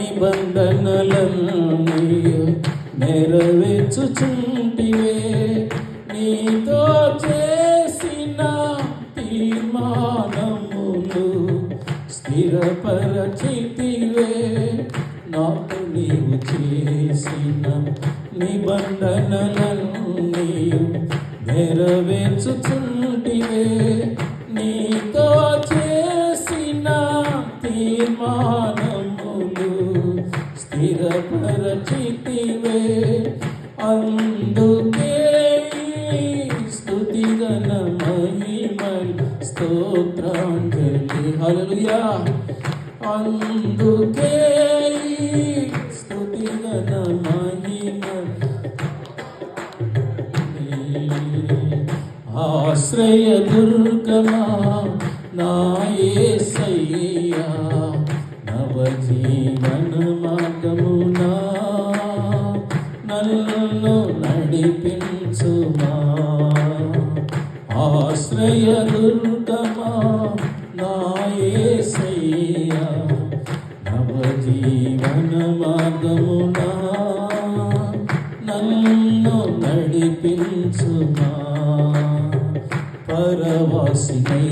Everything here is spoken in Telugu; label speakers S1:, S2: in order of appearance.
S1: నిబంధనలన్నీ నెరవేర్చుచుంటివే. నీతో చేసిన తీర్మానములు స్థిరపరచితివే. నాకు నీవు చేసిన నిబంధనలన్నీ నెరవేర్చుచుంటివే. స్థిరపరచితివే అందుకే ఈ స్తుతిగణ మహిమల్ స్తోత్రాంజలి హల్లెలూయా అందుకే ఈ స్తుతిగణ మహిమల్ ఆశ్రయ దుర్గమా నాయసయ్యా నవజీవన మార్గమునా నడిపించుమా ఆశ్రయ దుర్గమా నాయసయ్యా నవజీవన మార్గమునా నన్ను నడిపించుమా పరవాసినై